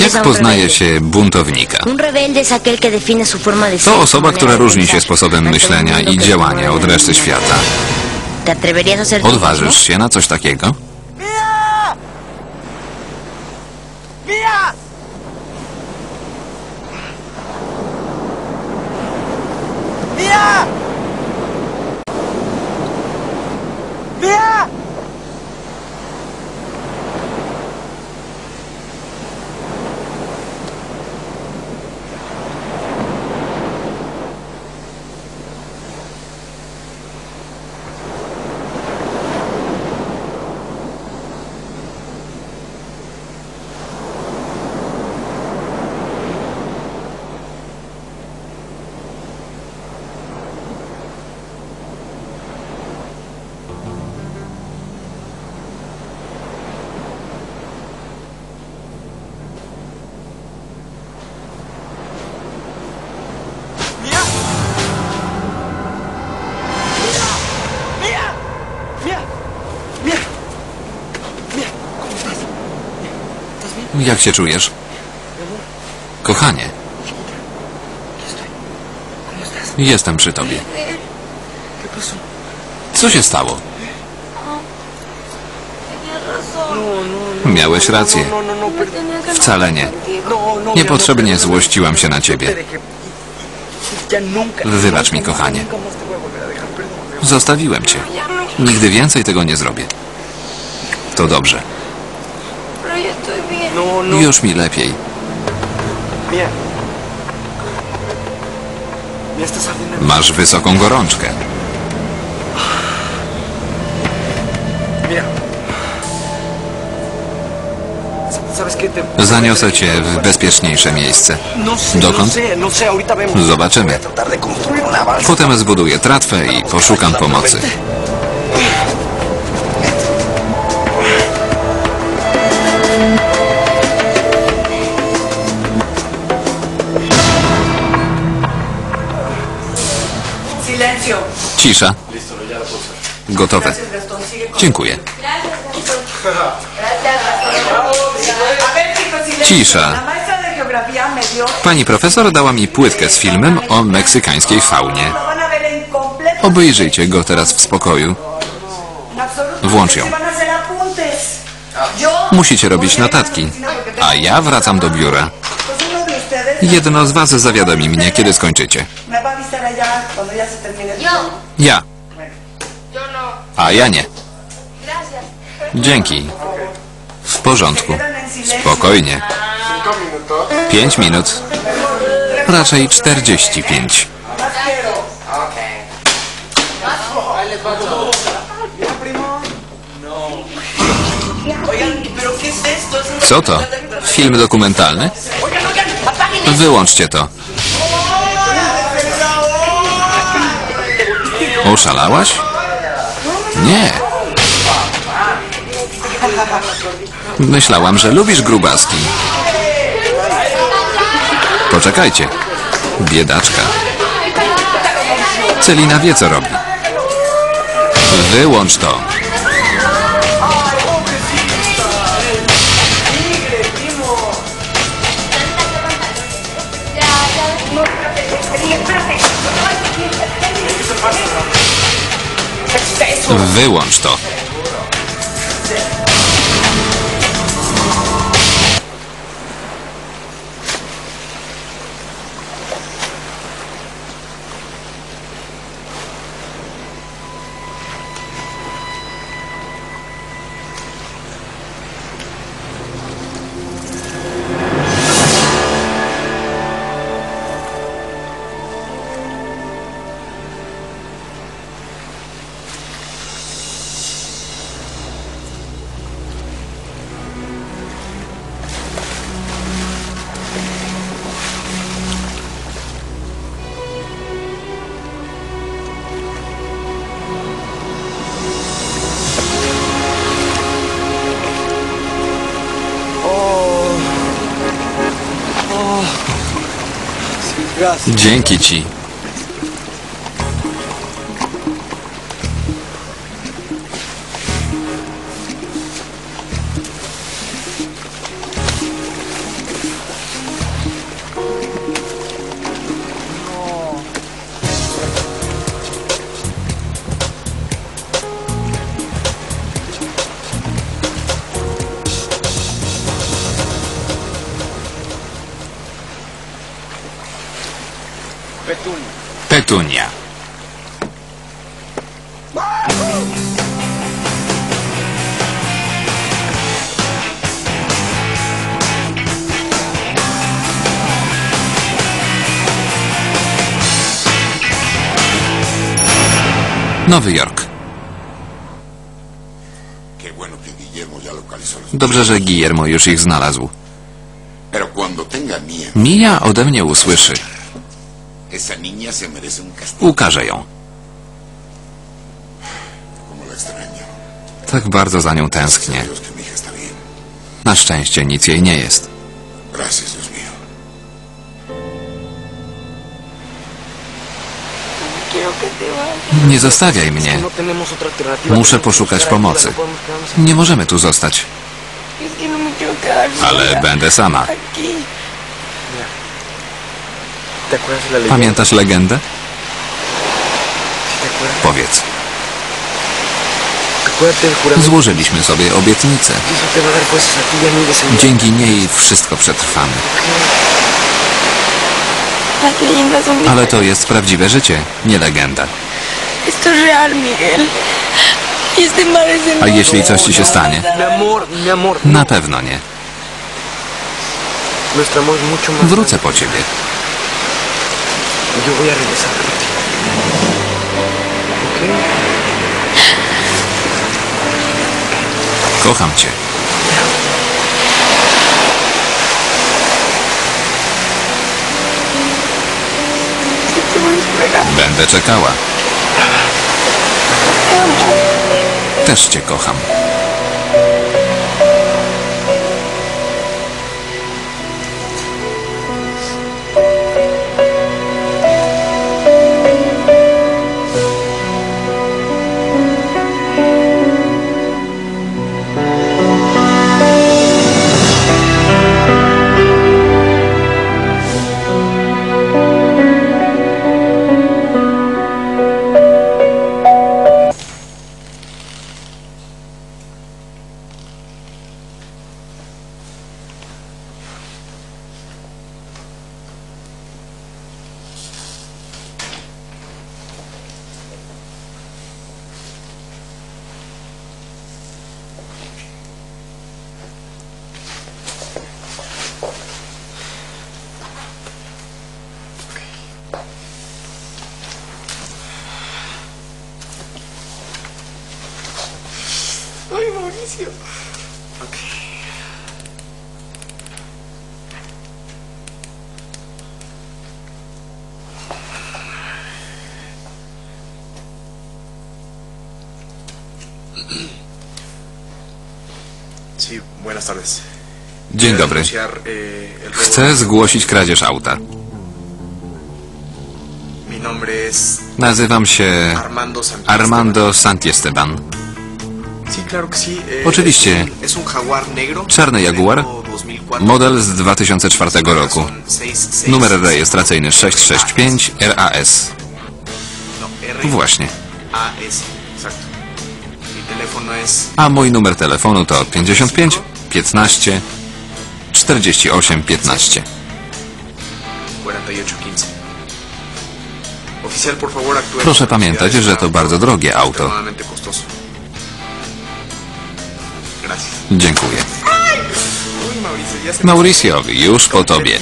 Jak poznaje się buntownika? To osoba, która różni się sposobem myślenia i działania od reszty świata. Odważysz się na coś takiego? Yeah! Jak się czujesz? Kochanie. Jestem przy tobie. Co się stało? Miałeś rację. Wcale nie. Niepotrzebnie złościłam się na ciebie. Wybacz mi, kochanie. Zostawiłem cię. Nigdy więcej tego nie zrobię. To dobrze. Już mi lepiej. Masz wysoką gorączkę. Zaniosę cię w bezpieczniejsze miejsce. Dokąd? Zobaczymy. Potem zbuduję tratwę i poszukam pomocy. Cisza. Gotowe. Dziękuję. Cisza. Pani profesor dała mi płytkę z filmem o meksykańskiej faunie. Obejrzyjcie go teraz w spokoju. Włącz ją. Musicie robić notatki, a ja wracam do biura. Jedno z was zawiadomi mnie, kiedy skończycie. Ja. No. A ja nie. Dzięki. W porządku. Spokojnie. Pięć minut. Raczej czterdzieści pięć. Co to? Film dokumentalny? Wyłączcie to. Oszalałaś? Nie. Myślałam, że lubisz grubaski. Poczekajcie. Biedaczka. Celina wie, co robi. Wyłącz to. Wyłącz to. Dzięki ci. Petunia. Nowy Jork. Dobrze, że Guillermo już ich znalazł. Mija ode mnie usłyszy. Ukażę ją. Tak bardzo za nią tęsknię. Na szczęście nic jej nie jest. Vayas. Nie zostawiaj mnie. No. Muszę poszukać pomocy. No. Nie możemy tu zostać. No Ale będę sama. Pamiętasz legendę? Powiedz. Złożyliśmy sobie obietnicę. Y y. Dzięki niej wszystko przetrwamy. Ale to jest prawdziwe życie, nie legenda. Y A jeśli coś ci się stanie? Na pewno nie. Wrócę po ciebie. Yo voy a regresar contigo. ¿Ok? Kocham cię. Będę czekała. Też cię kocham. Ay, Mauricio. Ok. Sí, buenas tardes. Dzień dobry. eh, Chcę zgłosić kradzież auta. Nazywam się. Armando Santiesteban. Oczywiście. Czarny Jaguar. modelo 2004. Model z 2004 roku. Numer rejestracyjny 665 RAS. No, Właśnie. A mój numer telefonu to 55 15 48 15. 4815. Oficial, por favor, actúe Proszę pamiętać, że to bardzo drogie auto. Dziękuję. Mauriciowi, już po tobie.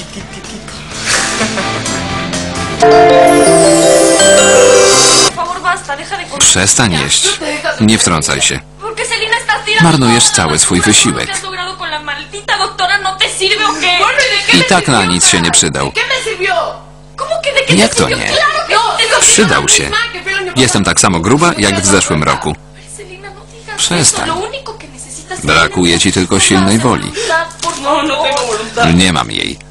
Przestań jeść. Nie wtrącaj się. ¿Por qué Selena estás tirando Marnujesz cały swój wysiłek. ¿No I tak na nic się nie przydał. ¿Qué me sirvió? ¿Cómo que de qué Jak to nie? No, Przydał się. Jestem tak samo gruba, jak w zeszłym roku. No Przestań. Brakuje ci tylko silnej woli. No, no. Nie mam jej.